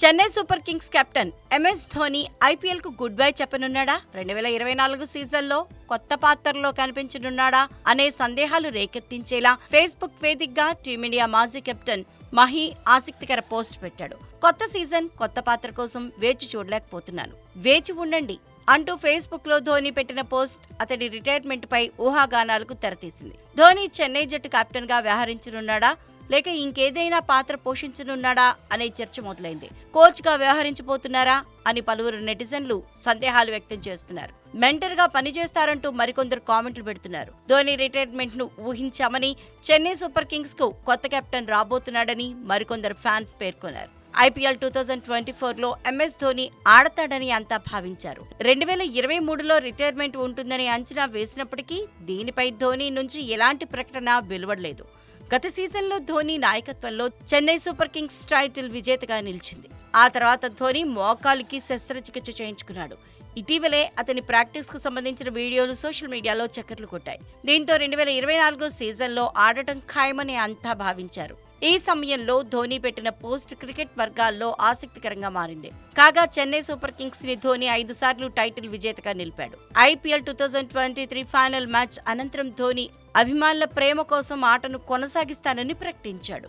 Chennai Super Kings captain MS Dhoni ఐపీఎల్కు good bye చెప్పనున్నాడా? రెండు వేల ఇరవై నాలుగు సీజన్లో కొత్త పాత్రలో కనిపించనున్నాడా అనే సందేహాలు రేకెత్తించేలా ఫేస్బుక్ వేదికగా టీమిండియా మాజీ కెప్టెన్ మహి ఆసక్తికర పోస్ట్ పెట్టాడు. కొత్త సీజన్ కొత్త పాత్ర కోసం వేచి చూడలేకపోతున్నాను. వేచి ఉండండి అంటూ ఫేస్బుక్లో ధోని పెట్టిన పోస్ట్ అతడి రిటైర్మెంట్ పై ఊహాగానాలకు తెరతీసింది. ధోని చెన్నై జట్టు కెప్టెన్గా వ్యవహరించనున్నాడా? లేక ఇంకేదైనా పాత్ర పోషించనున్నాడా అనే చర్చ మొదలైంది. కోచ్గా వ్యవహరించబోతున్నారా అని పలువురు నెటిజన్లు సందేహాలు వ్యక్తం చేస్తున్నారు. మెంటర్గా పనిచేస్తారంటూ మరికొందరు కామెంట్లు పెడుతున్నారు. ధోని రిటైర్మెంట్ను ఊహించామని చెన్నై సూపర్ కింగ్స్కు కొత్త కెప్టెన్ రాబోతున్నాడని మరికొందరు ఫ్యాన్స్ పేర్కొన్నారు. ఐపీఎల్ టూ థౌజండ్ ట్వంటీ ఫోర్లో ఎంఎస్ ధోని ఆడతాడని అంతా భావించారు. రెండు వేల ఇరవై మూడులో రిటైర్మెంట్ ఉంటుందని అంచనా వేసినప్పటికీ దీనిపై ధోని నుంచి ఎలాంటి ప్రకటన వెలువడలేదు. గత సీజన్లో ధోని నాయకత్వంలో చెన్నై సూపర్ కింగ్స్ టైటిల్ విజేతగా నిలిచింది. ఆ తర్వాత ధోని మోకాలికి శస్త్రచికిత్స చేయించుకున్నాడు. ఇటీవలే అతని ప్రాక్టీస్కు సంబంధించిన వీడియోలు సోషల్ మీడియాలో చక్కర్లు కొట్టాయి. దీంతో రెండు వేల ఇరవై నాలుగు సీజన్లో ఆడటం ఖాయమని అంతా భావించారు. ఈ సమయంలో ధోని పెట్టిన పోస్ట్ క్రికెట్ వర్గాల్లో ఆసక్తికరంగా మారింది. కాగా చెన్నై సూపర్ కింగ్స్ని ధోని ఐదు సార్లు టైటిల్ విజేతగా నిలిపాడు. IPL two thousand twenty three final match అనంతరం ధోని అభిమానుల ప్రేమ కోసం ఆటను కొనసాగిస్తానని ప్రకటించాడు.